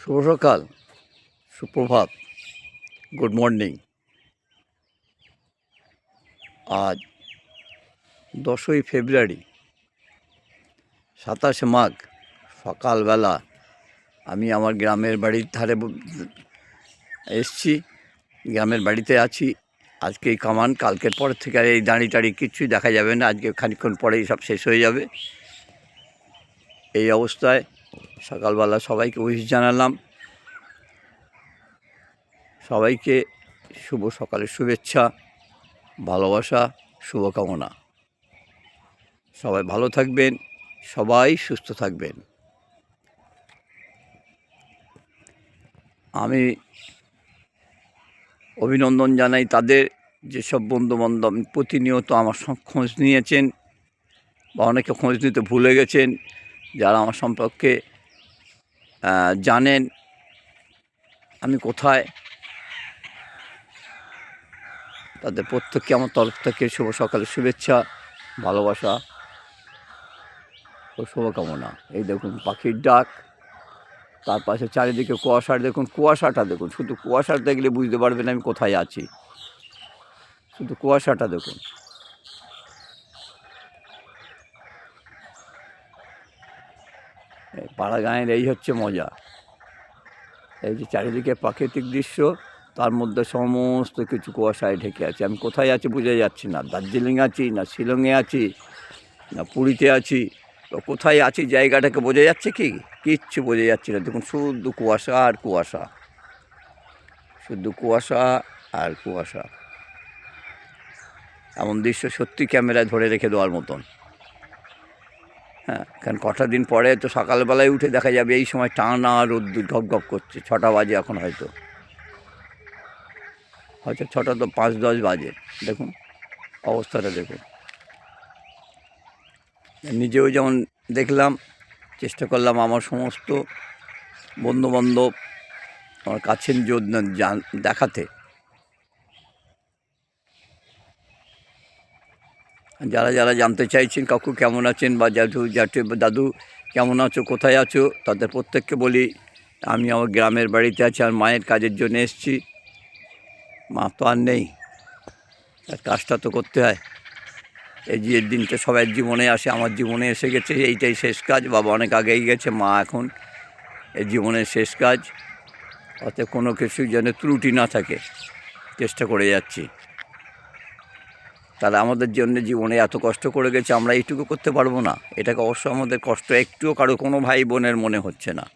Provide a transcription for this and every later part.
শুভ সকাল, সুপ্রভাত, good morning. আজ দশই ফেব্রুয়ারি, সাতাশে মাঘ, সকালবেলা আমি আমার গ্রামের বাড়ির ধারে এসছি, গ্রামের বাড়িতে আছি। আজকে এই কামান, কালকের পর থেকে আর এই দাঁড়ি টাড়ি কিচ্ছুই দেখা যাবে না, আজকে খানিকক্ষণ পরেই সব শেষ হয়ে যাবে। এই অবস্থায় সকালবেলা সবাইকে উইশ জানালাম। সবাইকে শুভ সকালের শুভেচ্ছা, ভালোবাসা, শুভকামনা। সবাই ভালো থাকবেন, সবাই সুস্থ থাকবেন। আমি অভিনন্দন জানাই তাদের, যেসব বন্ধুবান্ধব প্রতিনিয়ত আমার খোঁজ নিয়েছেন বা অনেকে খোঁজ নিতে ভুলে গেছেন, যারা আমার সম্পর্কে জানেন আমি কোথায়? তাদের প্রত্যেককে, আমার তরফ থেকে শুভ সকালের শুভেচ্ছা, ভালোবাসা ও শুভকামনা। এই দেখুন পাখির ডাক, তার পাশে চারিদিকে কুয়াশার, দেখুন কুয়াশাটা দেখুন, শুধু কুয়াশাটা দেখলে বুঝতে পারবেন আমি কোথায় আছি। শুধু কুয়াশাটা দেখুন। পাড়া গাঁয়ের এই হচ্ছে মজা। এই যে চারিদিকে প্রাকৃতিক দৃশ্য, তার মধ্যে সমস্ত কিছু কুয়াশায় ঢেকে আছে। আমি কোথায় আছি বোঝা যাচ্ছে না। দার্জিলিং আছি, না শিলংয়ে আছি, না পুরীতে আছি। তো কোথায় আছি জায়গাটাকে বোঝা যাচ্ছে কি? কিচ্ছু বোঝা যাচ্ছে না। দেখুন, শুধু কুয়াশা আর কুয়াশা। শুধু কুয়াশা আর কুয়াশা। এমন দৃশ্য সত্যি ক্যামেরায় ধরে রেখে দেওয়ার মতন। হ্যাঁ কারণ কটা দিন পরে তো সকালবেলায় উঠে দেখা যাবে এই সময় টানা রোদ্দুর গপ গপ করছে, ছটা বাজে এখন হয়তো। হয়তো ছটা তো পাঁচ দশ বাজে, দেখুন অবস্থাটা দেখুন। নিজেও যেমন দেখলাম, চেষ্টা করলাম আমার সমস্ত বন্ধুবান্ধব, আমার কাছের দেখাতে। যারা যারা জানতে চাইছেন কাকু কেমন আছেন বা জাদু, জাটু, দাদু কেমন আছো, কোথায় আছো, তাদের প্রত্যেককে বলি, আমি আমার গ্রামের বাড়িতে আছি, আর মায়ের কাজের জন্য এসেছি। মা তো আর নেই। আর কাজটা তো করতে হয়। এই যে দিনটা সবাই জীবনে আসে, আমার জীবনে এসে গেছে, এইটাই শেষ কাজ। বাবা অনেক আগেই গেছে, মা এখন এই জীবনের শেষ কাজ। অতএব কোনো কিছু যেন ত্রুটি না থাকে, চেষ্টা করে যাচ্ছি। তাহলে আমাদের জন্য জীবনে এত কষ্ট করে গেছে, আমরা এইটুকু করতে পারব না। এটাকে অবশ্য আমাদের কষ্ট, একটুও কারও কোনো ভাই বোনের মনে হচ্ছে না।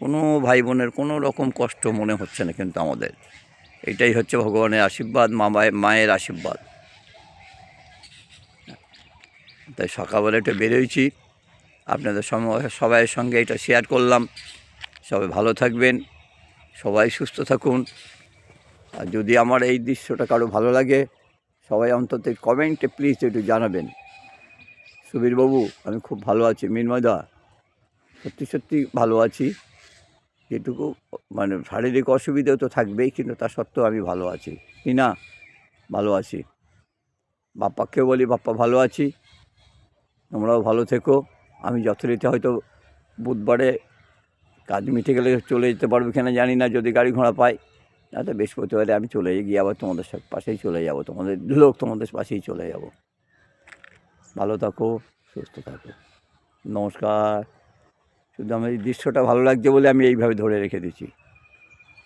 কোনো ভাই বোনের কোনো রকম কষ্ট মনে হচ্ছে না কিন্তু আমাদের। এটাই হচ্ছে ভগবানের আশীর্বাদ, মা মায়ের- আশীর্বাদ। তাই সকালবেলা একটু বেরোইছি। আপনাদের সবাইয়ের সঙ্গে এটা শেয়ার করলাম। সবাই ভালো থাকবেন, সবাই সুস্থ থাকুন। আর যদি আমার এই দৃশ্যটা কারও ভালো লাগে সবাই অন্তত কমেন্টে প্লিজ একটু জানাবেন। সুবীরবাবু, আমি খুব ভালো আছি। মিনময়দা, সত্যি সত্যি ভালো আছি। যেটুকু মানে শারীরিক অসুবিধেও তো থাকবেই, কিন্তু তা সত্ত্বেও আমি ভালো আছি। না ভালো আছি। বাপ্পাকেও বলি, বাপ্পা ভালো আছি। তোমরাও ভালো থেকো। আমি যথারীতি হয়তো বুধবারে কাজ মিটে গেলে চলে যেতে পারব কিনা জানি না, যদি গাড়ি ঘোড়া পাই। না তো বৃহস্পতিবারে আমি চলে গিয়ে আবার তোমাদের পাশেই চলে যাব। তোমাদের লোক তোমাদের পাশেই চলে যাব। ভালো থাকো, সুস্থ থাকো। নমস্কার। শুধু আমার এই দৃশ্যটা ভালো লাগছে বলে আমি এইভাবে ধরে রেখে দিচ্ছি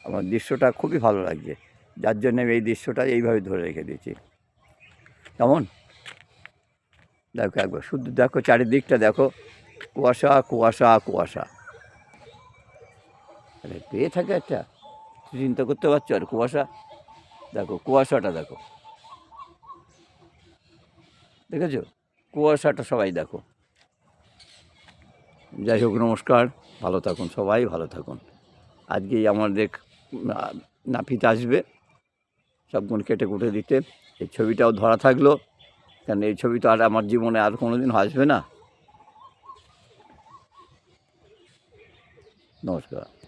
আমার দৃশ্যটা খুবই ভালো লাগছে। যার জন্য আমি এই দৃশ্যটা এইভাবে ধরে রেখে দিয়েছি। কেমন? দেখো একবার, শুধু দেখো চারিদিকটা দেখো। কুয়াশা কুয়াশা কুয়াশা। আরে পেয়ে থাকে একটা? চিন্তা করতে পারছ? আর কুয়াশা, দেখো, কুয়াশাটা দেখো। দেখেছ? কুয়াশাটা সবাই দেখো। যাই হোক, নমস্কার। ভালো থাকুন সবাই, ভালো থাকুন। আজকেই আমাদের নাপিত আসবে। সবগুলো কেটে কুটে দিতে। এই ছবিটাও ধরা থাকল। কারণ এই ছবি তো আর আমার জীবনে আর কোনো দিন আসবে না? নমস্কার।